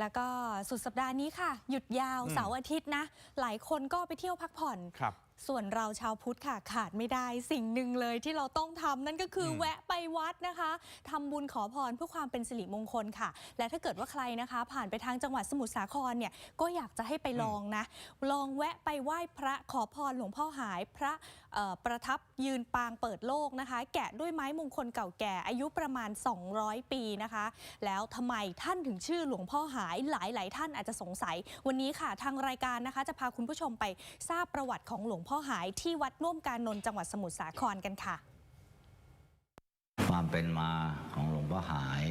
แล้วก็สุดสัปดาห์นี้ค่ะ หยุดยาวอืมเสาร์อาทิตย์นะ หลายคนก็ไปเที่ยวพักผ่อน ครับส่วนเราชาวพุทธค่ะขาดไม่ได้สิ่งหนึ่งเลยที่เราต้องทำนั่นก็คืออมแวะไปวัดนะคะทำบุญขอพรเพื่อความเป็นสิริมงคลค่ะ และถ้าเกิดว่าใครนะคะ ผ่านไปทางจังหวัดสมุทรสาครเนี่ยก็อยากจะให้ไปลองนะ ลองแวะไปไหว้พระขอพรหลวงพ่อหายพระเอ่อประทับยืนปางเปิดโลกนะคะ แกะด้วยไม้มงคลเก่าแก่อายุประมาณ 200 ปีนะคะ แล้วทำไมท่านถึงชื่อหลวงพ่อหายหลาย ๆ ท่านอาจจะสงสัย วันนี้ค่ะทางรายการนะคะ จะพาคุณผู้ชมไปทราบประวัติของหลวงพ่อหายที่วัดน่วมการนนท์จังหวัดสมุทรสาครกันค่ะ ความเป็นมาของหลวงพ่อหาย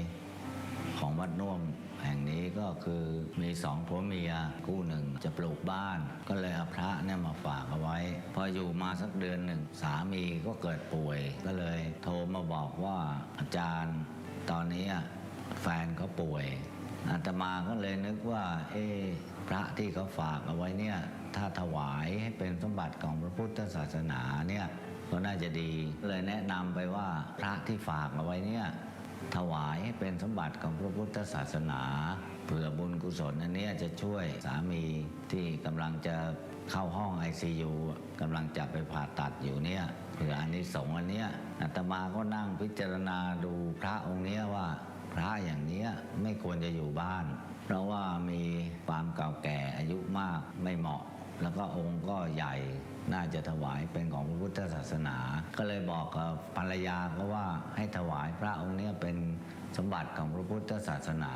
ของวัดน่วมแห่งนี้ก็คือมีสองผัวเมียคู่หนึ่งจะปลูกบ้าน ก็เลยเอาพระเนี่ยมาฝากเอาไว้ พออยู่มาสักเดือนหนึ่งสามีก็เกิดป่วย ก็เลยโทรมาบอกว่าอาจารย์ ตอนนี้แฟนเขาป่วย อาตมาก็เลยนึกว่าเอ๊ะพระที่เขาฝากเอาไว้เนี่ยถ้าถวายให้เป็นสมบัติของพระพุทธศาสนาเนี่ยก็น่าจะดีเลยแนะนำไปว่าพระที่ฝากเอาไว้เนี่ยถวายให้เป็นสมบัติของพระพุทธศาสนาเผื่อบุญกุศลอันนี้จะช่วยสามีที่กำลังจะเข้าห้อง ICU กำลังจะไปผ่าตัดอยู่เนี่ยเผื่ออันนี้สงอันเนี้ยอาตมาก็นั่งพิจารณาดูพระองค์เนี้ยว่า พระอย่างเนี้ยไม่ควรจะอยู่บ้าน เพราะว่ามีความเก่าแก่อายุมากไม่เหมาะ แล้วก็องค์ก็ใหญ่น่าจะถวายเป็นของพระพุทธศาสนา ก็เลยบอกกับภรรยาก็ว่าให้ถวายพระองค์เนี้ยเป็นสมบัติของพระพุทธศาสนา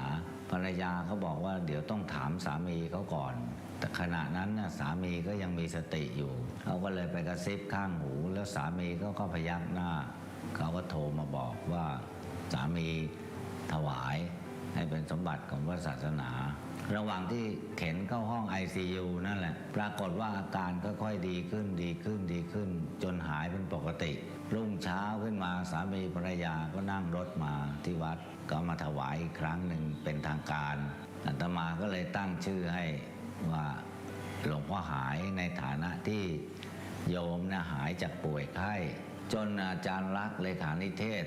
ภรรยาเขาบอกว่าเดี๋ยวต้องถามสามีเขาก่อน แต่ขณะนั้นน่ะสามีก็ยังมีสติอยู่เขาก็เลยไปกระซิบข้างหู แล้วสามีเขาก็พยักหน้าเขาก็โทรมาบอกว่าสามี ถวายให้เป็นสมบัติของพระศาสนา ระหว่างที่เข็นเข้าห้อง ICU นั่นแหละ ปรากฏว่าอาการก็ค่อยดีขึ้นดีขึ้นดีขึ้น จนหายเป็นปกติ รุ่งเช้าขึ้นมาสามีภรรยาก็นั่งรถมาที่วัดก็มาถวายอีกครั้งหนึ่งเป็นทางการอาตมาก็เลยตั้งชื่อให้ว่าหลวงพ่อหายในฐานะที่โยมนะหายจากป่วยไข้ จนอาจารย์รักเลขานิเทศ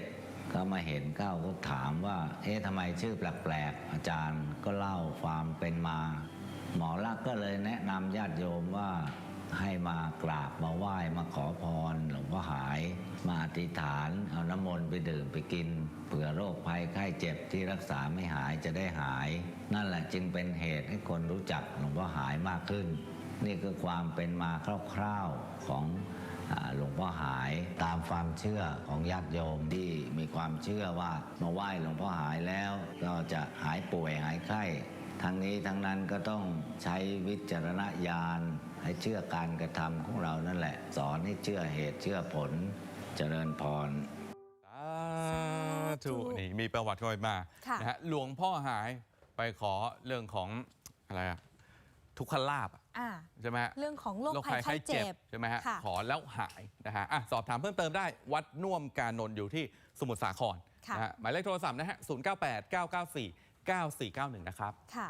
ก็มาเห็นเข้าก็ถามว่า เอ๊ะทำไมชื่อแปลกๆ อาจารย์ก็เล่าความเป็นมา หมอรักษ์ก็เลยแนะนำญาติโยมว่าให้มากราบมาไหว้มาขอพรหลวงพ่อหาย มาอธิษฐานเอาน้ำมนต์ไปดื่มไปกินเผื่อโรคภัยไข้เจ็บที่รักษาไม่หายจะได้หาย นั่นแหละจึงเป็นเหตุให้คนรู้จักหลวงพ่อหายมากขึ้น นี่คือความเป็นมาคร่าวๆของหลวง พ่อหายตามความเชื่อของญาติโยมที่มีความเชื่อว่ามาไหว้หลวงพ่อหายแล้ว ก็จะหายป่วยหายไข้ทั้งนี้ทั้งนั้นก็ต้องใช้วิจารณญาณให้เชื่อการกระทำของเรานั่นแหละ สอนให้เชื่อเหตุเชื่อผลเจริญพรสาธุนี่มีประวัติคอยมาค่ะนะฮะหลวงพ่อหายไปขอเรื่องของอะไรอะทุกขลาบ อะอ่า ใช่ไหมฮะเรื่องของโรคภัยไข้เจ็บใช่ไหมฮะค่ะขอแล้วหายนะฮะอะสอบถามเพิ่มเติมได้วัดน่วมการนนท์อยู่ที่สมุทรสาครค่ะ นะฮะหมายเลขโทรศัพท์นะฮะ 098 994 9491 นะครับ ค่ะ